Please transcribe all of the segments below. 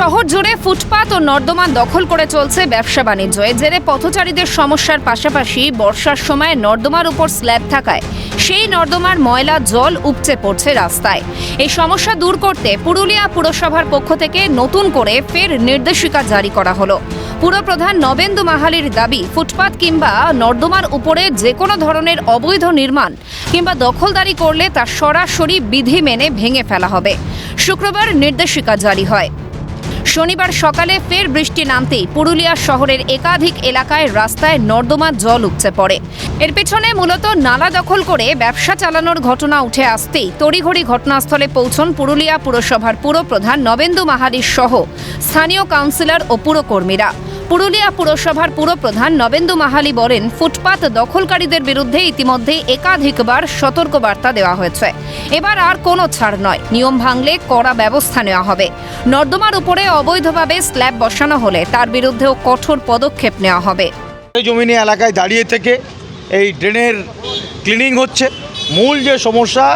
শহর জুড়ে ফুটপাত ও নর্দমা দখল করে চলছে ব্যবসা বাণিজ্য। এর জেরে পথচারীদের সমস্যার পাশাপাশি বর্ষার সময় নর্দমার উপর স্ল্যাব থাকায় সেই নর্দমার ময়লা, জল উপচে পড়ছে রাস্তায়। এই সমস্যা দূর করতে পুরুলিয়া পুরসভার পক্ষ থেকে নতুন করে ফের নির্দেশিকা জারি করা হলো। পুরপ্রধান নবেন্দু মাহালির দাবি, ফুটপাত কিংবা নর্দমার উপরে যে কোনো ধরনের অবৈধ নির্মাণ কিংবা দখলদারি করলে তা সরাসরি বিধি মেনে ভেঙে ফেলা হবে। শুক্রবার নির্দেশিকা জারি হয়। শনিবার সকালে ফের বৃষ্টি নামতেই পুরুলিয়া শহরের একাধিক এলাকায় রাস্তায় নর্দমা জল উপচে পড়ে। এর পেছনে মূলত নালা দখল করে ব্যবসা চালানোর ঘটনা উঠে আসতেই তড়িঘড়ি ঘটনাস্থলে পৌঁছন পুরুলিয়া পুরসভার পুরপ্রধান নবেন্দু মাহারির সহ স্থানীয় কাউন্সিলর ও পুরকর্মীরা। পুরুলিয়া পুরসভার পুরপ্রধান নবেন্দু মাহালি বলেন, ফুটপাত দখলকারীদের বিরুদ্ধে ইতিমধ্যে একাধিকবার সতর্কবার্তা দেওয়া হয়েছে। এবার আর কোনো ছাড় নয়। নিয়ম ভাঙলে কড়া ব্যবস্থা নেওয়া হবে। নর্দমার উপরে অবৈধভাবে স্ল্যাব বসানো হলে তার বিরুদ্ধেও কঠোর পদক্ষেপ নেওয়া হবে। জমিনি এলাকায় দাঁড়িয়ে থেকে এই ড্রেনের ক্লিনিং হচ্ছে। মূল যে সমস্যা,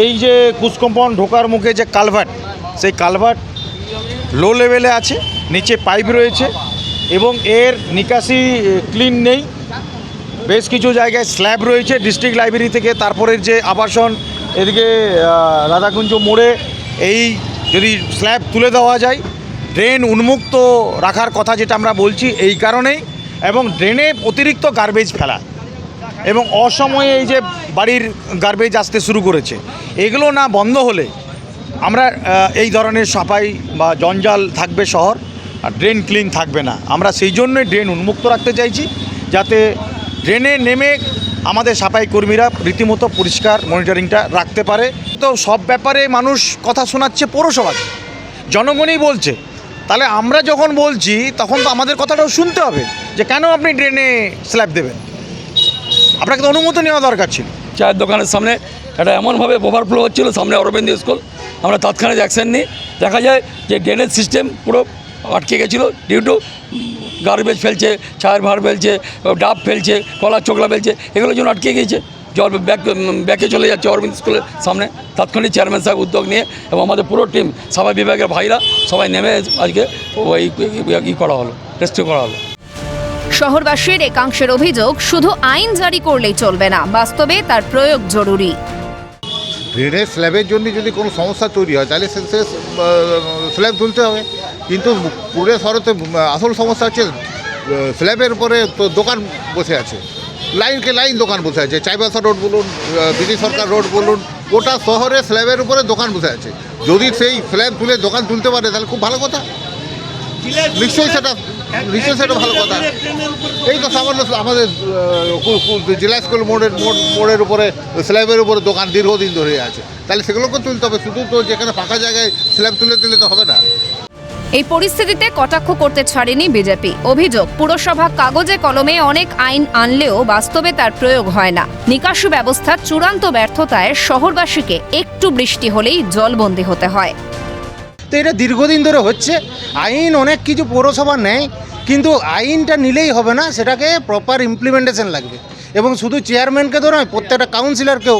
এই যে কুসকম্পাউন্ড ঢোকার মুখে যে কালভার্ট, সেই কালভার্ট লো লেভেলে আছে, নিচে পাইপ রয়েছে। এবং এর নিকাশি ক্লিন নেই। বেশ কিছু জায়গায় স্ল্যাব রয়েছে ডিস্ট্রিক্ট লাইব্রেরি থেকে। তারপরের যে আবাসন, এদিকে রাধাকুঞ্জ মোড়ে, এই যদি স্ল্যাব তুলে দেওয়া যায় ড্রেন উন্মুক্ত রাখার কথা যেটা আমরা বলছি, এই কারণেই। এবং ড্রেনে অতিরিক্ত গার্বেজ ফেলা। এবং অসময়ে এই যে বাড়ির গার্বেজ আসতে শুরু করেছে। এগুলো না বন্ধ হলে আমরা এই ধরনের সাফাই বা জঞ্জাল থাকবে শহর। আর ড্রেন ক্লিন থাকবে না। আমরা সেই জন্যই ড্রেন উন্মুক্ত রাখতে চাইছি, যাতে ড্রেনে নেমে আমাদের সাফাই কর্মীরা রীতিমতো পরিষ্কার মনিটরিংটা রাখতে পারে। তো সব ব্যাপারে মানুষ কথা শোনাচ্ছে পৌরসভাকে জনগণই বলছে। তাহলে আমরা যখন বলছি, তখন তো আমাদের কথাটাও শুনতে হবে যে কেন আপনি ড্রেনে স্ল্যাব দেবেন? আপনাকে তো অনুমতি নেওয়া দরকার ছিল। চায়ের দোকানের সামনে এটা এমনভাবে ওভারফ্লো হচ্ছিল, সামনে অরবিন্দ স্কুল। আমরা তৎক্ষণাৎ অ্যাকশন নিই। দেখা যায় যে ড্রেনেজ সিস্টেম পুরো আটকে গেছিল ডিউ টু গার্বেজ ফেলছে চায়ের ভার ফেলছে, ডাব ফেলছে, কলার চোখলা ফেলছে, এগুলোর জন্য আটকে গিয়েছে। জল ব্যাক ব্যাকে চলে যাচ্ছে অরবিন্দ স্কুলের সামনে। তাৎক্ষণিক চেয়ারম্যান সাহেব উদ্যোগ নিয়ে এবং আমাদের পুরো টিম সবাই বিভাগের ভাইরা সবাই নেমে আজকে ওই ই করা হলো রেস্কিউ করা হলো। শহরবাসীর একাংশের অভিযোগ, শুধু আইন জারি করলেই চলবে না, বাস্তবে তার প্রয়োগ জরুরি। ড্রেনের স্ল্যাবের জন্য যদি কোনো সমস্যা তৈরি হয় তাহলে সে সে, স্ল্যাব তুলতে হবে। কিন্তু পুরে শহরে তো আহ, আসল সমস্যা হচ্ছে স্ল্যাবের উপরে তো দোকান বসে আছে। লাইনকে লাইন দোকান বসে আছে। চাইবাসা রোড বলুন বিধি সরকার রোড বলুন গোটা শহরে স্ল্যাবের উপরে দোকান বসে আছে। যদি সেই স্ল্যাব তুলে দোকান তুলতে পারে তাহলে খুব ভালো কথা। নিশ্চয়ই সেটা নিশ্চয়ই সেটা ভালো কথা। সামান্য আমাদের জেলা স্কুল মোড়ের মোড় মোড়ের উপরে স্ল্যাবের উপরে দোকান দীর্ঘদিন ধরে আছে। তাহলে সেগুলোকে তুলতে হবে। শুধু তো যেখানে ফাঁকা জায়গায় স্ল্যাব তুলে দিলে তো হবে না। এই পরিস্থিতিতে কটাক্ষ করতে ছাড়েনি বিজেপি। অভিযোগ পুরসভা কাগজে কলমে অনেক আইন আনলেও বাস্তবে তার প্রয়োগ হয় না। নিকাশি ব্যবস্থার চূড়ান্ত ব্যর্থতায় শহরবাসীকে একটু বৃষ্টি হলেই জলবন্দী হতে হয়। তো এটা দীর্ঘদিন ধরে হচ্ছে। আইন অনেক কিছু পৌরসভা নেয়। কিন্তু আইনটা নিলেই হবে না, সেটাকে প্রপার ইমপ্লিমেন্টেশন লাগবে। এবং শুধু চেয়ারম্যানকে তো নয়, প্রত্যেকটা কাউন্সিলরকেও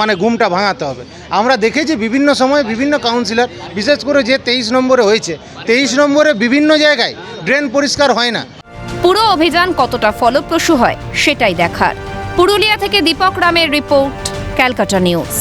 মানে ঘুমটা ভাঙাতে হবে। আমরা দেখেছি বিভিন্ন সময়ে বিভিন্ন কাউন্সিলর বিশেষ করে যে তেইশ নম্বরে হয়েছে, তেইশ নম্বরে বিভিন্ন জায়গায় ড্রেন পরিষ্কার হয় না। পুরো অভিযান কতটা ফলপ্রসূ হয়, সেটাই দেখার। পুরুলিয়া থেকে দীপক রামের রিপোর্ট, ক্যালকাটা নিউজ।